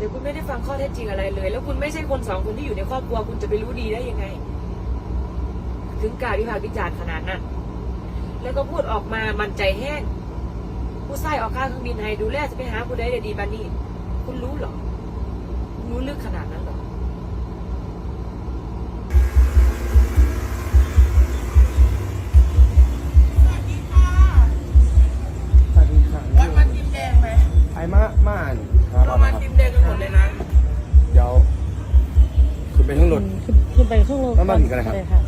แต่คุณไม่ได้ฟังข้อเท็จจริงอะไรเลย แล้วคุณไม่ใช่คนสองคนที่อยู่ในครอบครัวคุณจะไปรู้ดีได้ยังไง ถึงกล่ารวิพากษ์วิจารณ์ขนาดนั้นแล้วก็พูดออกมามันใจแห้งผู้ใส่ออกค่าเครื่องบินให้ดูแลจะไปหาผู้ใดได้ดีบานี่คุณรู้หรอ คุณรู้ลึกขนาดนั้นหรอ ขึ้นขึ้นไปข้า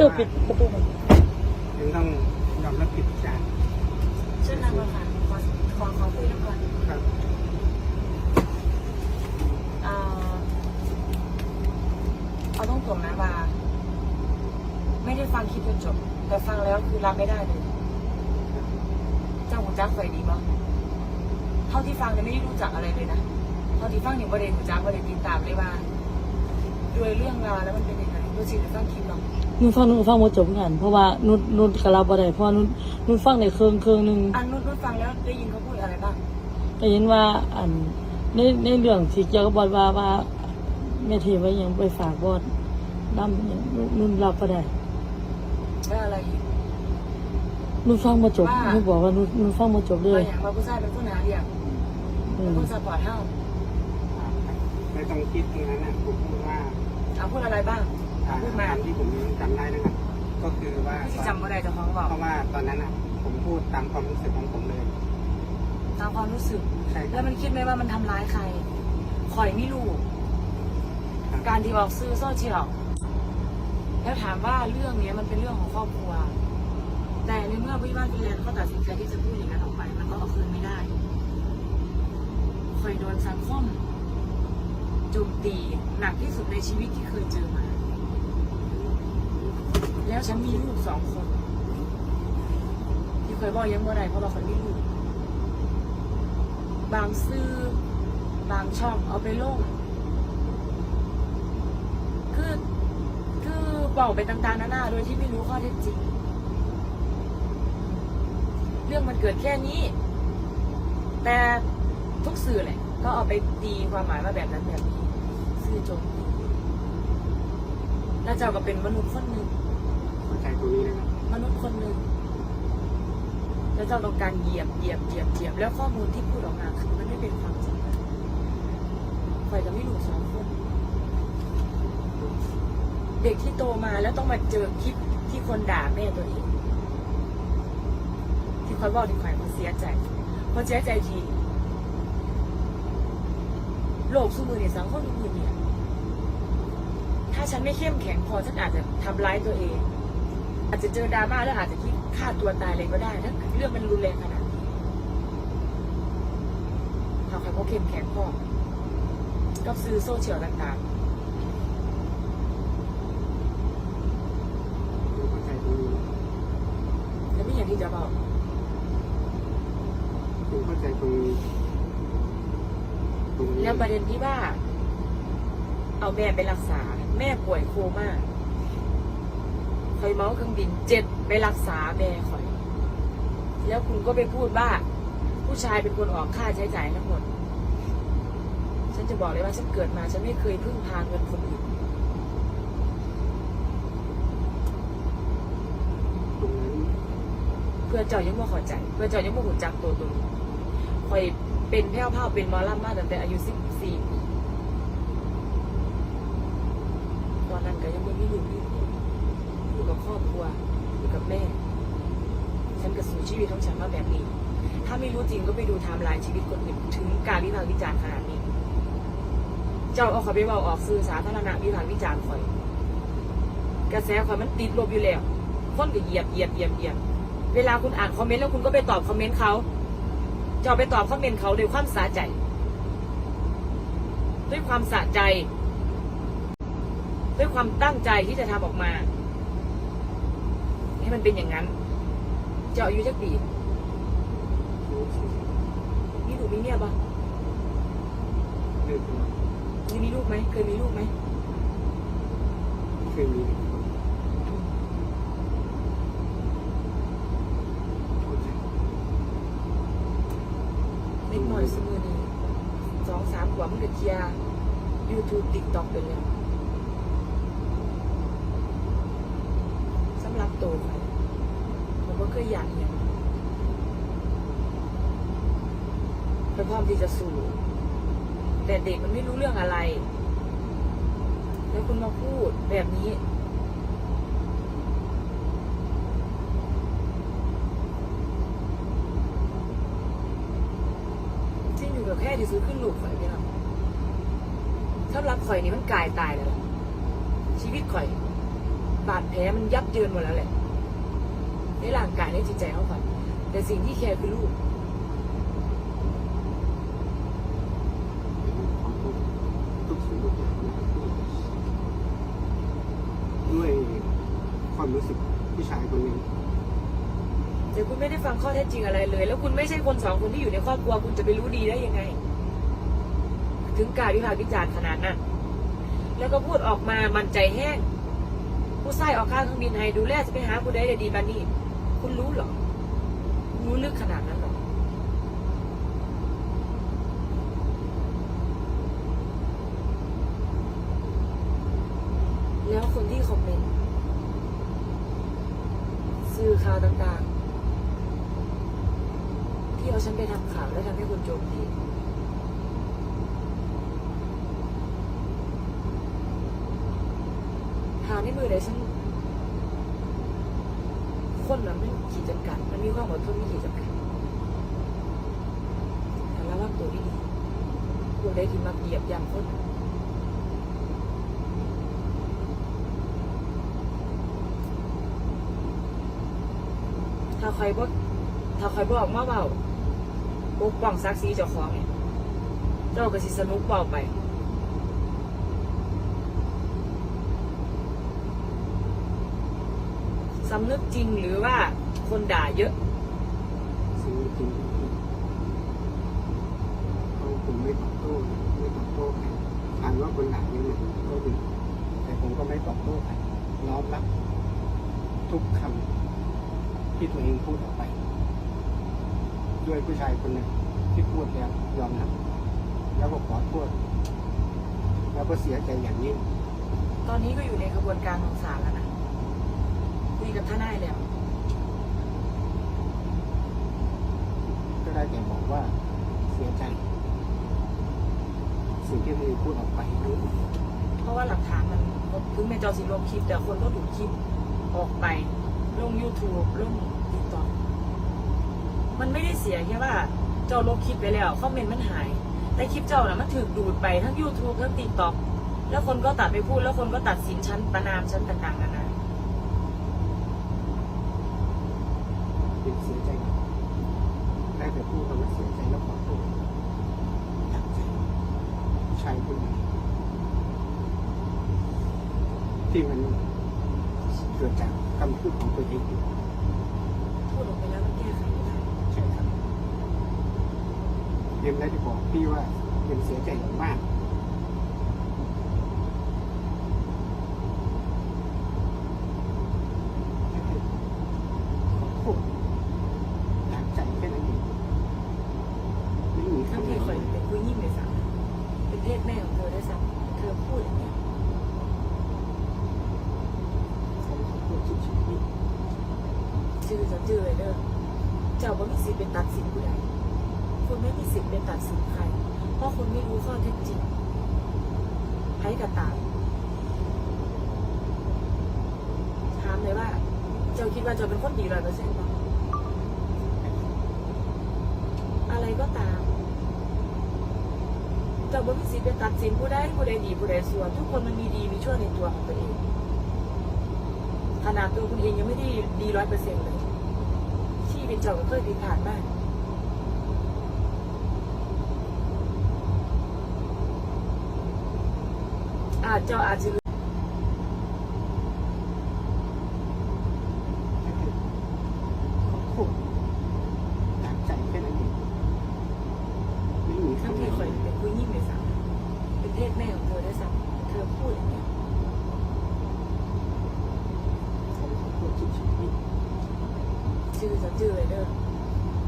ตัวปิดประตูหน่อยยังต้องยอมรับผิดจาเช่นนั้นค่ะขอขอขอคุยกันก่อนครับ เอ่อเอาต้องตรงนะว่าไม่ได้ฟังคลิปจนจบ แต่ฟังแล้วคือรับไม่ได้เลย เจ้าหูจักเคยดีบ้างเท่าที่ฟังเนี่ยไม่ได้รู้จักอะไรเลยนะเท่าที่ฟังเนี่ยประเด็นหูจักประเด็นติดตามเลยว่าด้วยเรื่องราวแล้วมันเป็นยังไงรู้สึกฟังคลิปหรอ นุ่นฟังนุ่นฟังมาจบกัน เพราะว่านุ่นนุ่นกับเราบ่ได้เพราะว่านุ่นนุ่นฟังในเครื่องเครื่องหนึงอันนู้นนู้นฟังแล้วได้ยินเขาพูดอะไรบ้างได้ยินว่าอันในในเรื่องที่เกี่ยวกับบอดว่าว่าแม่ทีว่ายังไปฝากบอดดำอย่างนุ่นนุ่นรับก็ได้แล้วอะไรอีกนุ่นฟังมาจบว่านุ่นบอกว่านุ่นนุ่นฟังมาจบเลว่ายอย่างว่าผู้ชายเป็นผู้หนาเรียกอืเป็นมผู้สปอร์ตเท่าไม่ต้องคิดตรงนั้นนะผมพูดว่าเอาพูดอะไรบ้าง เอาพูดมาตามที่ผมจำได้นะครับ ก็คือว่าที่จำอะไรจะฟ้องบอกเพราะว่าตอนนั้นอะ ผมพูดตามความรู้สึกของผมเลยตามความรู้สึก ใช่คแล้รับวมันคิดไหมว่ามันทำร้ายใครคอยไม่รู้ การที่ออกซื้อโซเชียลแล้วถามว่าเรื่องเนี้ยมันเป็นเรื่องของครอบครัว แต่ในเมื่อวิวาทฟินแลนด์เขาตัดสินใจที่จะพูดอย่างนั้นออกไป มันก็เอาคืนไม่ได้คอยโดนสังคมโจมตีหนักที่สุดในชีวิตที่เคยเจอมา แล้วฉันมีลูกสองคนที่เคยบอกยังเมื่อไรเพราะว่าคนมีลูกบางซื้อบางช่องเอาไปลงคือคือบอกไปต่างๆนานาโดยที่ไม่รู้ข้อเท็จจริง เรื่องมันเกิดแค่นี้ แต่ทุกสื่อแหละก็เอาไปตีความหมายมาแบบนั้นแบบนี้สื่อโจมตีแล้วเจ้าก็เป็นมนุษย์คนหนึ่ง ตรงนี้นะครับมนุษย์คนหนึ่งแล้วเจ้าต้องการเหยียบเหยียบเหยียบเหยียบแล้วข้อมูลที่พูดออกมาคือมันไม่เป็นความจริงนะคอยจะไม่รู้สองคนเด็กที่โตมาแล้วต้องมาเจอคลิปที่คนด่าแม่ตัวเอง ที่คอยบอกที่คอยเขาเสียใจเขาเสียใจทีโลกสู้มือเนี่ยสังคมมือเนี่ยถ้าฉันไม่เข้มแข็งพอฉันอาจจะทำร้ายตัวเอง อาจจะเจอดราม่าแล้วอาจจะคิดฆ่าตัวตายเลยก็ได้ถ้าเรื่องมันรุนแรงขนาดนี้หากใครเขาเข้มแข็งพอกับซื้อโซเชียลต่างผมเข้าใจตรงนี้ๆแล้วไม่อย่างที่จะบอกผมเข้าใจตรงนี้ตรงนี้แล้วประเด็นที่ว่า เอาแม่ไปรักษา แม่ป่วยโคม่า คอยเมาส์เครื่องบินเจ็ดไปรักษาแม่คอย แล้วคุณก็ไปพูดว่า ผู้ชายเป็นคนออกค่าใช้จ่ายทั้งหมด ฉันจะบอกเลยว่าฉันเกิดมาฉันไม่เคยพึ่งพาเงินคนอื่นเพื่อเจ้ายังไม่ข้าใจ เพื่อเจ้ายังไม่หูจักตัวตนคอยเป็นแพ้วเผาเป็นมอลำมาตั้งแต่อายุสิบสี่ตอนนั้นก็ยังไม่มีลูกอยู่อยู่กับ ครอบครัวอยู่กับแม่ ฉันก็สู่ชีวิตของฉันมาแบบนี้ ถ้าไม่รู้จริงก็ไปดูไทม์ไลน์ชีวิตคนอื่นถึงการวิพากษ์วิจารณ์ขนาดนี้ เจ้าเอาขาไปเบาออกสื่อสาธารณะวิพากษ์วิจารณ์คอย กระแสคอยมันติดลบอยู่แล้วคนก็เหยียบเหยียบเหยียบเหยียบเวลาคุณอ่านคอมเมนต์แล้วคุณก็ไปตอบคอมเมนต์เขาจะเอาไปตอบคอมเมนต์เขาด้วยความสะใจ ด้วยความสะใจ ด้วยความตั้งใจที่จะทำออกมา ให้มันเป็นอย่างนั้นจะอายุจักปีมีลูกมีเมียปะเรื่องเคยมีลูกไหมเคยมีลูกไหมเคยมีเล็กน่อยสมือนี้สองสามขวบมันก็เคลียร์ยูทูบติ๊กต็อกไปแล้ว สำหรับตัวไปผมก็เคยอยากอย่างไปพร้อมที่จะสู้แต่เด็กมันไม่รู้เรื่องอะไร แล้วคุณมาพูดแบบนี้ ที่อยู่กับแค่ที่ซื้อขึ้นลูกข่อยพี่น้องสำหรับข่อยนี่มันกายตายแล้วชีวิตข่อย บาดแผลมันยับเยินหมดแล้วแหละในร่างกายในจิตใจเขาข่อยแต่สิ่งที่แคร์คือลูกความทุกข์ทุกสิ่งทุกอย่างนะครับด้วยความรู้สึกผู้ชายคนหนึ่งแต่คุณไม่ได้ฟังข้อเท็จจริงอะไรเลย แล้วคุณไม่ใช่คนสองคนที่อยู่ในครอบครัวคุณจะไปรู้ดีได้ยังไง ถึงกายวิพากษ์วิจารณ์ขนาดนั้นแล้วก็พูดออกมามันใจแห้ง ผู้ใส่ออกข้าเครื่องบินให้ดูแลจะไปหาผู้ใดได้ดีบานี่คุณรู้หรอรู้ลึกขนาดนั้นหรอแล้วคนที่คอมเมนต์สื่อข่าวต่างๆ ที่เอาฉันไปทำข่าวแล้วทำให้คุณโจมตีหา ในมือไหนฉันคนน่ะมันขีดจำกัด มันมีความอดทนมีขีดจำกัดแต่ระวังตัวดีๆพวกได้ที่มาเหยียบย่ำคนถ้าใครบ่ถ้าใครบ่ออกมาเบาปกป้องศักดิ์ศรีเจ้าของเนี่ยเจ้าก็สิสนุกเบาไป สำนึกจริงหรือว่าคนด่าเยอะสิ่งจริงเขาผมไม่ตอบโต้ไม่ตอบโต้ใครอ่านว่าคนหลายนี่มันก็ดีแต่ผมก็ไม่ตอบโต้ใครน้อมรับ ทุกคำที่ตัวเองพูดออกไป ด้วยผู้ชายคนหนึ่งที่พูดแล้วยอมรับแล้วก็ขอโทษแล้วก็เสียใจอย่างยิ่งตอนนี้ก็อยู่ในกระบวนการของศาลแล้วนะ คุยกับทนายแล้วก็ได้แต่บอกว่าเสียใจสิ่งที่ตัวเองพูดออกไปทั้งหมดเพราะว่าหลักฐานมันถึงแม้เจ้าสิลบคลิป แต่คนก็ดูดคลิปออกไป ลง YouTube ลง TikTok มันไม่ได้เสียแค่ว่าเจ้าลบคลิปไปแล้วคอมเมนต์มันหาย แต่คลิปเจ้าน่ะมันถูกดูดไปทั้ง YouTube ทั้ง TikTok แล้วคนก็ตัดไปพูด แล้วคนก็ตัดสินชั้นประนามชั้นต่างๆนานา เป็นเสียใจได้แต่พูดคำว่าเสียใจแล้วขอโทษจากใจชายคนนี้ที่มันเกิดจากคำพูดของตัวเองพูดออกไปแล้วมันแก้ไขไม่ได้ใช่ครับเรียนได้ที่บอกพี่ว่าเป็นเสียใจอย่างมากขอโทษจากใจแค่นั้นเองไม่มี ทั้ง คำไหน ที่คอยเป็นผู้ยิ่งเลยซ้ำเป็นเพศแม่ของเธอได้วยซ้ำเธอพูดอย่างเงี้ย ผมขอโทษชีวิต จือจะจือเลยเด้อเจ้าบ่มีสิทธิ์เป็นตัดสินผู้ใดคุณ ไปตัดสินใคร เพราะคุณไม่รู้ข้อเท็จจริงใครก็ตามถามเลยว่า เจ้าคิดว่าเจ้าเป็นคนดีร้อยเปอร์เซ็นต์ป่ะอะไรก็ตาม เจ้าบ่มีสิทธิ์เป็นตัดสินผู้ใดผู้ใดดีผู้ใดชั่วทุกคนมันมีดีมีชั่วในตัวของตัวเองขนาดตัวคุณเองยังไม่ได้ดีร้อยเปอร์เซ็นต์เลย ที่เป็นเจ้าก็เคยผิดพลาดบ้าง อาจจะอาจจะ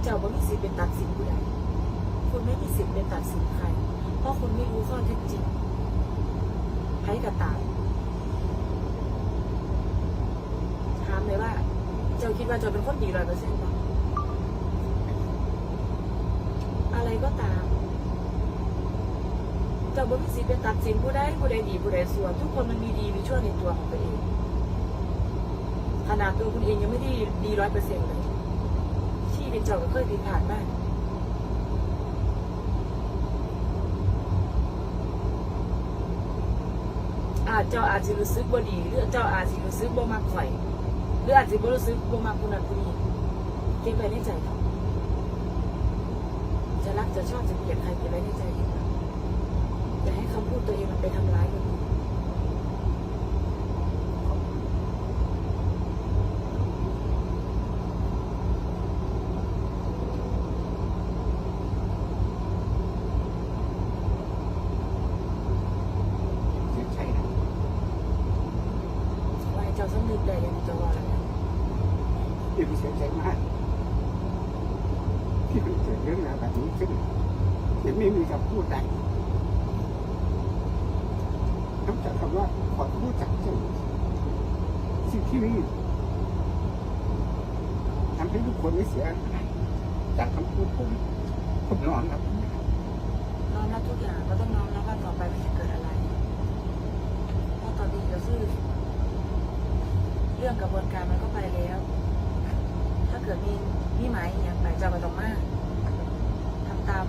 เจ้าบ่เป็นตัดสินผู้ใดคุณไม่มีสิทธิ์เป็นตัดสินใคร เพราะคุณไม่รู้ข้อเท็จจริง ใครก็ตามถามเลยว่า เจ้าคิดว่าเจ้าเป็นคนดีร้อยเปอร์เซ็นต์ป่ะอะไรก็ตาม เจ้าบ่มีสิทธิ์เป็นตัดสินผู้ใดผู้ใดดีผู้ใดชั่วทุกคนมันมีดีมีชั่วในตัวของตัวเองขนาดตัวคุณเองยังไม่ได้ดีร้อยเปอร์เซ็นต์เลยชีวิตเจ้าก็เคยผิดพลาดบ้างอาจ เจ้าอาจจะรู้สึกบ่ดีหรือเจ้าอาจจะรู้สึกบ่มากข่อยหรืออาจจะบ่รู้สึกบ่มากคนนั้นคนนี้เก็บไว้ในใจเถอะจะรักจะชอบจะเกลียดใครเก็บไว้ในใจเถอะอย่าให้คำพูดตัวเองมันไปทำร้ายคนอื่น เสียใจนะ ว่าให้เจ้าสำนึกได้ยังจะว่าแล้วนะ เอ็มเสียใจมาก ที่มันเกิดเรื่องราวแบบนี้ขึ้นเอ็มไม่มีคำพูดใดนอกจากคำ ว่าขอโทษจากใจสิ่งที่นี่ทำให้ทุกคนไม่เสียหายจากคำพูดผมผมนอนครับน้อมรับทุกอย่างก็ต้องน้อมรับว่าต่อไปมันจะเกิดอะไรเพราะตอนนี้ก็คือเรื่องกระบวนการมันก็ไปแล้ว ถ้าเกิดมีมีหมายอย่างไรเจ้าต้องมาทำตาม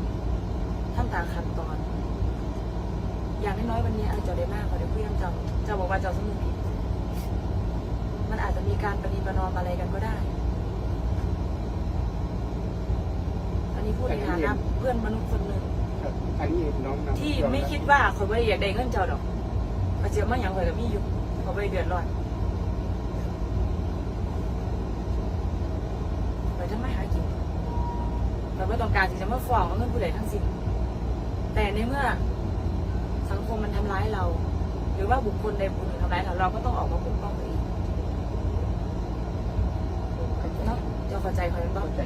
ทำตามขั้นตอน น้อยๆวันนี้อาจจะได้มากกว่าเดี๋ยวเพื่อนเจ้าเจ้าบอกว่าเจ้าสมุนผิดมันอาจจะมีการปฏิบัตินอมอะไรกันก็ได้ อันนี้พูดในฐานะเพื่อนมนุษย์คนหนึ่งอันนี้น้องนำที่ไม่คิดว่าเขาไม่ได้อยากได้เงินเจ้าดอกมาเจอมาอย่างไรกับมีอยู่เขาไม่ได้เดือดร้อนไปทำไม่หากินเราไม่ต้องการที่จะมาฟ้องเอาเงินผู้ใดทั้งสิ้นแต่ในเมื่อสัง คมมันทำร้ายเรา หรือว่าบุคคลใดบุคคลหนึ่งทำร้ายเราเราก็ต้องออกมาปกป้องตัวเองเนาะเจ้าเข้าใจเขาเป็นบ้างเข้าใจ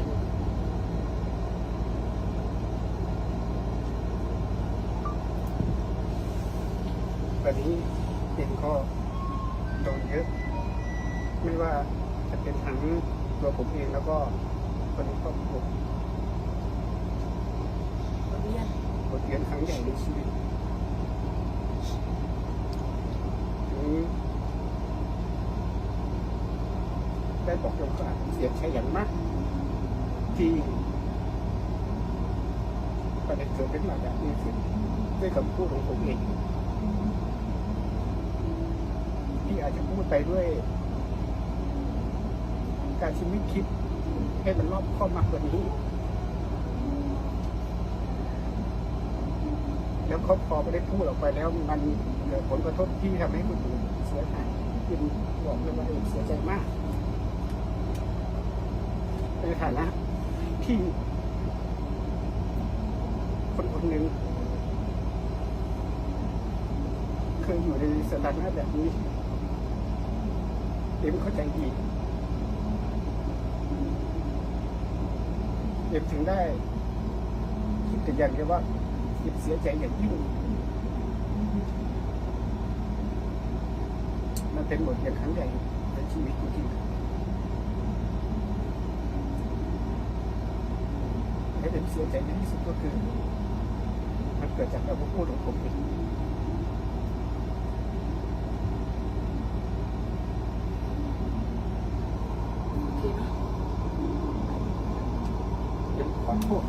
วันนี้เองก็โดนเยอะ ไม่ว่าจะเป็นทั้งตัวผมเองแล้วก็คนในครอบครัวเรียนบทเรียนครั้งใหญ่ในชีวิตถึง บอกยกว่าเสียใจอย่างมากที่ประเด็นเกิดขึ้นมาแบบนี้ขึ้นด้วยคำพูดของผมเองที่อาจจะพูดไปด้วย การที่ไม่คิดให้มันรอบคอบมากกว่านี้ แล้วเขาพอไม่ได้พูดออกไปแล้วมันเกิดผลกระทบที่ทำให้คนอื่นเสียหายคือบอกเลยว่าเสียใจมาก ในฐานะที่คนคนหนึ่งเคยอยู่ในสถานะแบบนี้เอ็มเข้าใจดีเอ็มถึงได้คิดแต่อย่างเดียวว่าเอ็มเสียใจอย่างยิ่งมันเป็นบทเรียนครั้งใหญ่ในชีวิตจริงๆ และเอ็มเสียใจที่สุดก็คือ มันเกิดจากการพูดของผมเองขอเคไหมเอ็มขอโทษ